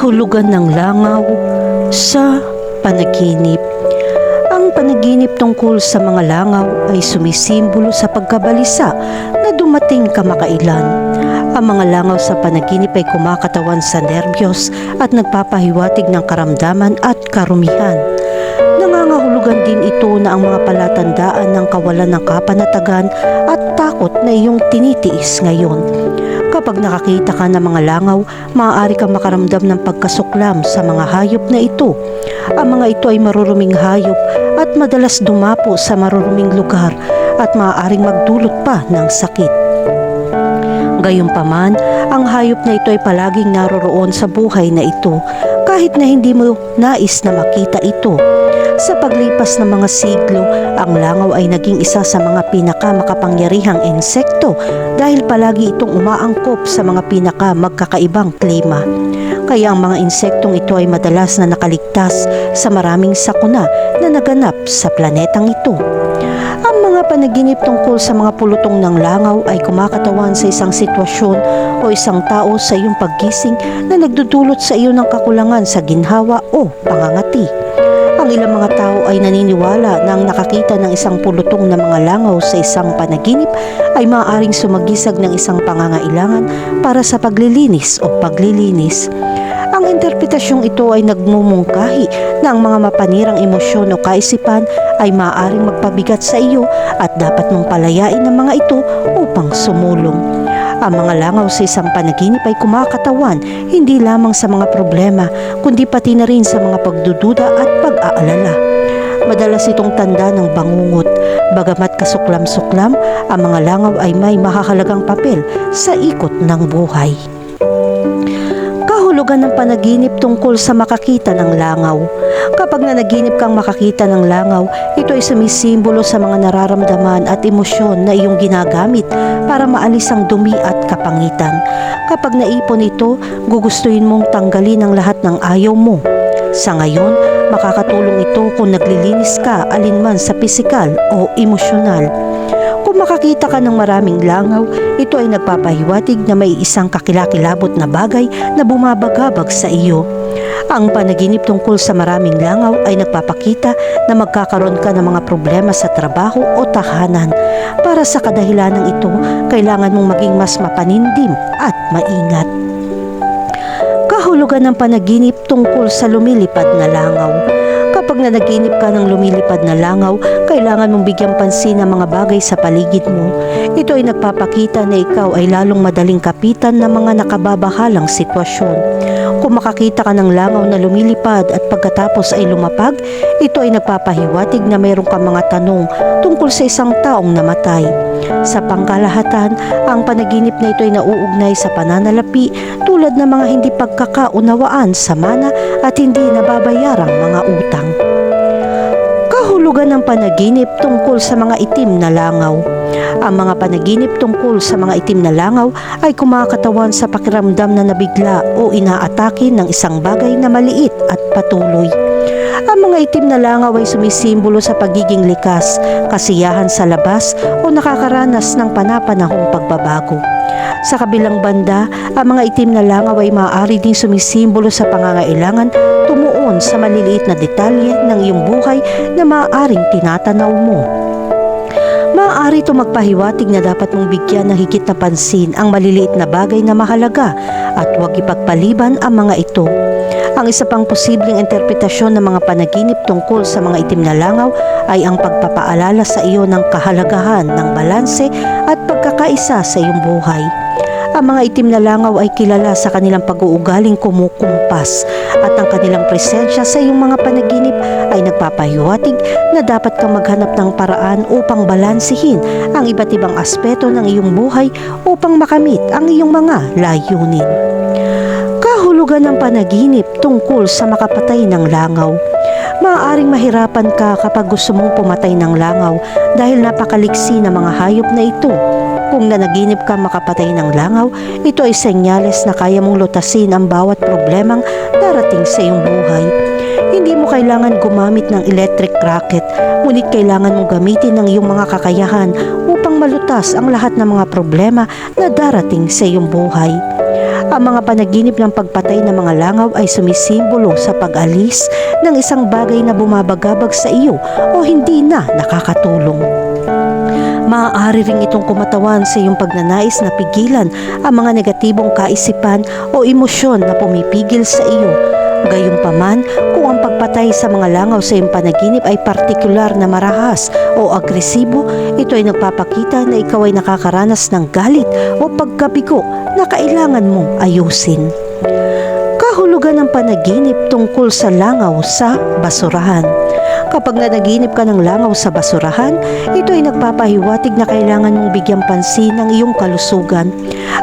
kahulugan ng langaw sa panaginip. Ang panaginip tungkol sa mga langaw ay sumisimbolo sa pagkabalisa na dumating kamakailan. Ang mga langaw sa panaginip ay kumakatawan sa nerbiyos at nagpapahiwatig ng karamdaman at karumihan. Nangangahulugan din ito na ang mga palatandaan ng kawalan ng kapanatagan at takot na iyong tinitiis ngayon. Kapag nakakita ka ng mga langaw, maaari kang makaramdam ng pagkasuklam sa mga hayop na ito. Ang mga ito ay maruruming hayop at madalas dumapo sa maruruming lugar at maaaring magdulot pa ng sakit. Gayunpaman, ang hayop na ito ay palaging naroroon sa buhay na ito kahit na hindi mo nais na makita ito. Sa paglipas ng mga siglo, ang langaw ay naging isa sa mga pinakamakapangyarihang insekto dahil palagi itong umaangkop sa mga pinaka magkakaibang klima. Kaya ang mga insektong ito ay madalas na nakaligtas sa maraming sakuna na naganap sa planetang ito. Ang mga panaginip tungkol sa mga pulutong ng langaw ay kumakatawan sa isang sitwasyon o isang tao sa iyong paggising na nagdudulot sa iyo ng kakulangan sa ginhawa o pangangati. Ang ilang mga tao ay naniniwala na ang nakakita ng isang pulutong na mga langaw sa isang panaginip ay maaaring sumagisag ng isang pangangailangan para sa paglilinis o paglilinis. Ang interpretasyong ito ay nagmumungkahi na ang mga mapanirang emosyon o kaisipan ay maaaring magpabigat sa iyo at dapat mong palayain ng mga ito upang sumulong. Ang mga langaw sa isang panaginip ay kumakatawan hindi lamang sa mga problema kundi pati na rin sa mga pagdududa at pag-aalala. Madalas itong tanda ng bangungot. Bagamat kasuklam-suklam, ang mga langaw ay may mahahalagang papel sa ikot ng buhay. Kahulugan ng panaginip tungkol sa makakita ng langaw. Kapag nanaginip kang makakita ng langaw, ito ay sumisimbolo sa mga nararamdaman at emosyon na iyong ginagamit para maalis ang dumi at kapangitan. Kapag naipon ito, gugustuhin mong tanggalin ang lahat ng ayaw mo. Sa ngayon, makakatulong ito kung naglilinis ka alinman sa pisikal o emosyonal. Kung makakita ka ng maraming langaw, ito ay nagpapahiwatig na may isang kakilakilabot na bagay na bumabagabag sa iyo. Ang panaginip tungkol sa maraming langaw ay nagpapakita na magkakaroon ka ng mga problema sa trabaho o tahanan. Para sa kadahilanang ito, kailangan mong maging mas mapanindim at maingat. Kahulugan ng panaginip tungkol sa lumilipad na langaw. Kapag nanaginip ka ng lumilipad na langaw, kailangan mong bigyang pansin ang mga bagay sa paligid mo. Ito ay nagpapakita na ikaw ay lalong madaling kapitan ng mga nakababahalang sitwasyon. Kung makakita ka ng langaw na lumilipad at pagkatapos ay lumapag, ito ay nagpapahiwatig na mayroon ka mga tanong tungkol sa isang taong namatay. Sa pangkalahatan, ang panaginip na ito ay nauugnay sa pananalapi tulad ng mga hindi pagkakaunawaan sa mana at hindi nababayarang mga utang. Kahulugan ng panaginip tungkol sa mga itim na langaw. Ang mga panaginip tungkol sa mga itim na langaw ay kumakatawan sa pakiramdam na nabigla o inaatake ng isang bagay na maliit at patuloy. Ang mga itim na langaw ay sumisimbolo sa pagiging likas, kasiyahan sa labas o nakakaranas ng panapanahong pagbabago. Sa kabilang banda, ang mga itim na langaw ay maaari din sumisimbolo sa pangangailangan tumuon sa maliliit na detalye ng iyong buhay na maaaring tinatanaw mo. Maaari ito magpahiwatig na dapat mong bigyan ng higit na pansin ang maliliit na bagay na mahalaga at huwag ipagpaliban ang mga ito. Ang isa pang posibleng interpretasyon ng mga panaginip tungkol sa mga itim na langaw ay ang pagpapaalala sa iyo ng kahalagahan ng balanse at pagkakaisa sa iyong buhay. Ang mga itim na langaw ay kilala sa kanilang pag-uugaling kumukumpas at ang kanilang presensya sa iyong mga panaginip ay nagpapahiwatig na dapat kang maghanap ng paraan upang balansihin ang iba't ibang aspeto ng iyong buhay upang makamit ang iyong mga layunin. Kahulugan ng panaginip tungkol sa makapatay ng langaw. Maaaring mahirapan ka kapag gusto mong pumatay ng langaw dahil napakaliksi ng mga hayop na ito. Kung nanaginip ka makapatay ng langaw, ito ay senyales na kaya mong lutasin ang bawat problemang darating sa iyong buhay. Hindi mo kailangan gumamit ng electric rocket, ngunit kailangan mong gamitin ang iyong mga kakayahan upang malutas ang lahat ng mga problema na darating sa iyong buhay. Ang mga panaginip ng pagpatay ng mga langaw ay sumisimbolo sa pag-alis ng isang bagay na bumabagabag sa iyo o hindi na nakakatulong. Maaari ring itong kumatawan sa iyong pagnanais na pigilan ang mga negatibong kaisipan o emosyon na pumipigil sa iyo. Gayunpaman, kung ang pagpatay sa mga langaw sa iyong panaginip ay partikular na marahas o agresibo, ito ay nagpapakita na ikaw ay nakakaranas ng galit o pagkabigo na kailangan mong ayusin. Kahulugan ng panaginip tungkol sa langaw sa basurahan. Kapag nanaginip ka ng langaw sa basurahan, ito ay nagpapahiwatig na kailangan mong bigyang pansin ang iyong kalusugan.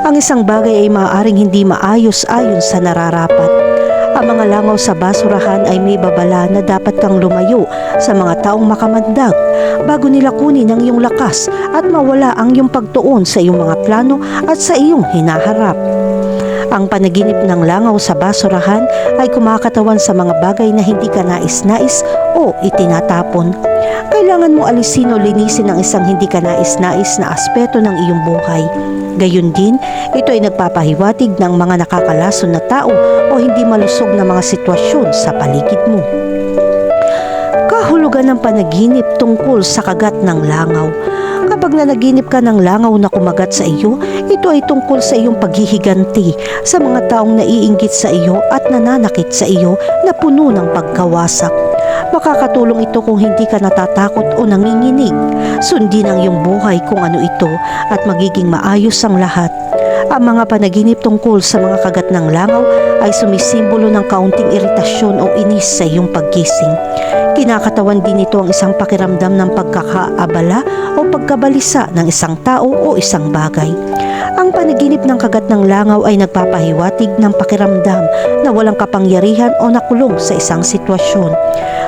Ang isang bagay ay maaaring hindi maayos ayon sa nararapat. Ang mga langaw sa basurahan ay may babala na dapat kang lumayo sa mga taong makamandag bago nila kunin ang iyong lakas at mawala ang iyong pagtuon sa iyong mga plano at sa iyong hinaharap. Ang panaginip ng langaw sa basurahan ay kumakatawan sa mga bagay na hindi ka nais-nais o itinatapon. Kailangan mo alisin o linisin ang isang hindi ka nais-nais na aspeto ng iyong buhay. Gayun din, ito ay nagpapahiwatig ng mga nakakalason na tao o hindi malusog na mga sitwasyon sa paligid mo. Kahulugan ng panaginip tungkol sa kagat ng langaw. Kapag nanaginip ka ng langaw na kumagat sa iyo, ito ay tungkol sa iyong paghihiganti sa mga taong naiinggit sa iyo at nananakit sa iyo na puno ng pagkawasak. Makakatulong ito kung hindi ka natatakot o nanginginig. Sundin ang iyong buhay kung ano ito at magiging maayos ang lahat. Ang mga panaginip tungkol sa mga kagat ng langaw ay sumisimbolo ng kaunting iritasyon o inis sa iyong paggising. Kinakatawan din ito ang isang pakiramdam ng pagkakaabala o pagkabalisa ng isang tao o isang bagay. Ang panaginip ng kagat ng langaw ay nagpapahiwatig ng pakiramdam na walang kapangyarihan o nakulong sa isang sitwasyon.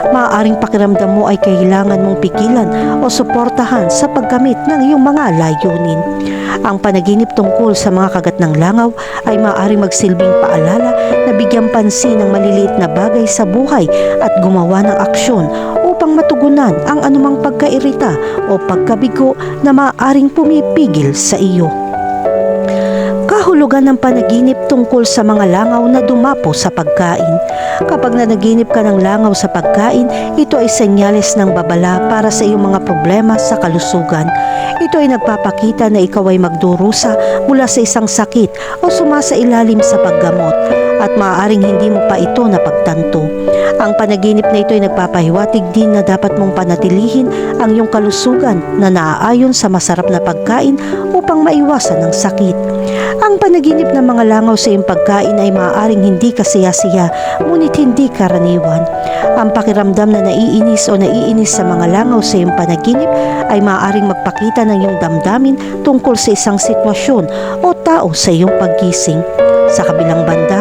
Maaaring pakiramdam mo ay kailangan mong pigilan o suportahan sa paggamit ng iyong mga layunin. Ang panaginip tungkol sa mga kagat ng langaw ay maaaring magsilbing paalala na bigyan pansin ng maliliit na bagay sa buhay at gumawa ng aksyon upang matugunan ang anumang pagkairita o pagkabigo na maaaring pumipigil sa iyo kahulugan ng panaginip tungkol sa mga langaw na dumapo sa pagkain. Kapag nanaginip ka ng langaw sa pagkain, ito ay senyales ng babala para sa iyong mga problema sa kalusugan. Ito ay nagpapakita na ikaw ay magdurusa mula sa isang sakit o sumasa ilalim sa paggamot at maaaring hindi mo pa ito napagtanto. Ang panaginip na ito ay nagpapahiwatig din na dapat mong panatilihin ang iyong kalusugan na naaayon sa masarap na pagkain upang maiwasan ang sakit. Ang panaginip ng mga langaw sa iyong pagkain ay maaaring hindi kasaya-siya, ngunit hindi karaniwan. Ang pakiramdam na naiinis o naiinis sa mga langaw sa iyong panaginip ay maaaring magpakita ng iyong damdamin tungkol sa isang sitwasyon o tao sa iyong paggising. Sa kabilang banda,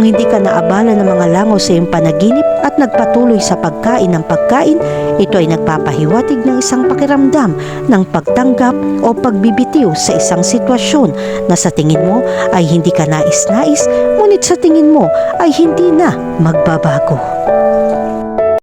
kung hindi ka naabala ng mga langaw sa iyong panaginip at nagpatuloy sa pagkain ng pagkain, ito ay nagpapahiwatig ng isang pakiramdam ng pagtanggap o pagbibitiw sa isang sitwasyon na sa tingin mo ay hindi ka nais-nais, ngunit sa tingin mo ay hindi na magbabago.